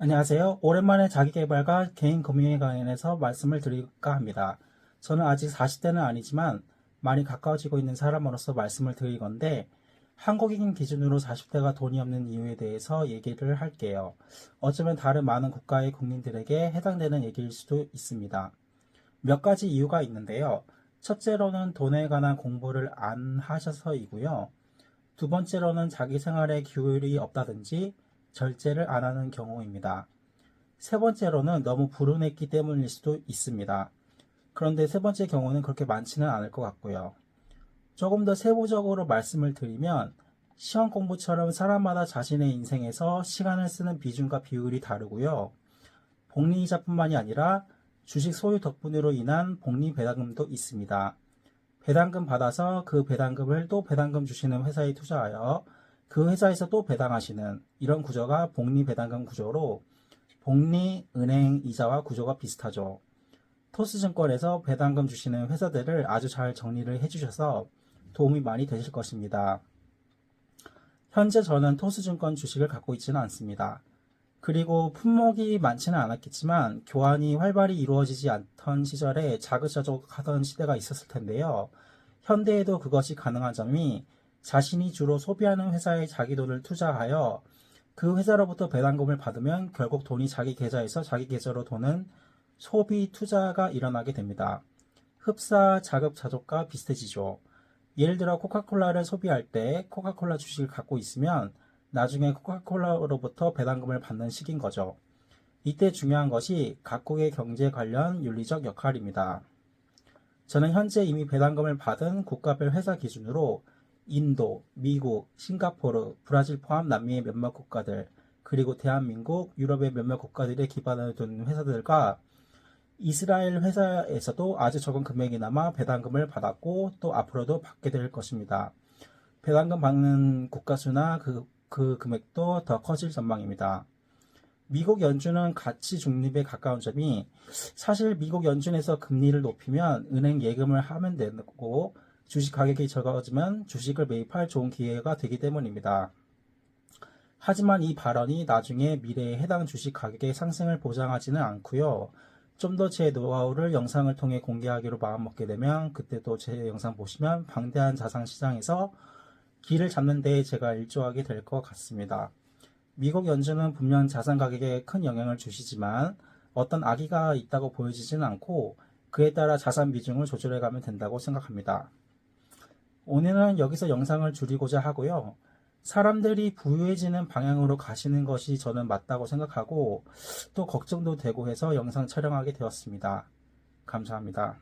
안녕하세요. 오랜만에 자기개발과 개인 금융에 관련해서 말씀을 드릴까 합니다. 저는 아직 40대는 아니지만 많이 가까워지고 있는 사람으로서 말씀을 드릴 건데 한국인 기준으로 40대가 돈이 없는 이유에 대해서 얘기를 할게요. 어쩌면 다른 많은 국가의 국민들에게 해당되는 얘기일 수도 있습니다. 몇 가지 이유가 있는데요. 첫째로는 돈에 관한 공부를 안 하셔서이고요. 두 번째로는 자기 생활에 규율이 없다든지 절제를 안 하는 경우입니다. 세 번째로는 너무 불운했기 때문일 수도 있습니다. 그런데 세 번째 경우는 그렇게 많지는 않을 것 같고요. 조금 더 세부적으로 말씀을 드리면 시험 공부처럼 사람마다 자신의 인생에서 시간을 쓰는 비중과 비율이 다르고요. 복리이자뿐만이 아니라 주식 소유 덕분으로 인한 복리 배당금도 있습니다. 배당금 받아서 그 배당금을 또 배당금 주시는 회사에 투자하여 그 회사에서 또 배당하시는 이런 구조가 복리 배당금 구조로 복리 은행 이자와 구조가 비슷하죠. 토스증권에서 배당금 주시는 회사들을 아주 잘 정리를 해주셔서 도움이 많이 되실 것입니다. 현재 저는 토스증권 주식을 갖고 있지는 않습니다. 그리고 품목이 많지는 않았겠지만 교환이 활발히 이루어지지 않던 시절에 자급자족 하던 시대가 있었을 텐데요. 현대에도 그것이 가능한 점이 자신이 주로 소비하는 회사에 자기 돈을 투자하여 그 회사로부터 배당금을 받으면 결국 돈이 자기 계좌에서 자기 계좌로 도는 소비 투자가 일어나게 됩니다. 흡사 자급 자족과 비슷해지죠. 예를 들어 코카콜라를 소비할 때 코카콜라 주식을 갖고 있으면 나중에 코카콜라로부터 배당금을 받는 식인 거죠. 이때 중요한 것이 각국의 경제 관련 윤리적 역할입니다. 저는 현재 이미 배당금을 받은 국가별 회사 기준으로 인도, 미국, 싱가포르, 브라질 포함 남미의 몇몇 국가들, 그리고 대한민국, 유럽의 몇몇 국가들에 기반을 둔 회사들과 이스라엘 회사에서도 아주 적은 금액이나마 배당금을 받았고 또 앞으로도 받게 될 것입니다. 배당금 받는 국가 수나 그, 그 금액도 더 커질 전망입니다. 미국 연준은 가치 중립에 가까운 점이 사실 미국 연준에서 금리를 높이면 은행 예금을 하면 되고 주식 가격이 적어지면 주식을 매입할 좋은 기회가 되기 때문입니다. 하지만 이 발언이 나중에 미래에 해당 주식 가격의 상승을 보장하지는 않고요. 좀 더 제 노하우를 영상을 통해 공개하기로 마음먹게 되면 그때도 제 영상 보시면 방대한 자산 시장에서 길을 잡는 데 제가 일조하게 될 것 같습니다. 미국 연준은 분명 자산 가격에 큰 영향을 주시지만 어떤 악의가 있다고 보여지지는 않고 그에 따라 자산 비중을 조절해 가면 된다고 생각합니다. 오늘은 여기서 영상을 줄이고자 하고요. 사람들이 부유해지는 방향으로 가시는 것이 저는 맞다고 생각하고 또 걱정도 되고 해서 영상 촬영하게 되었습니다. 감사합니다.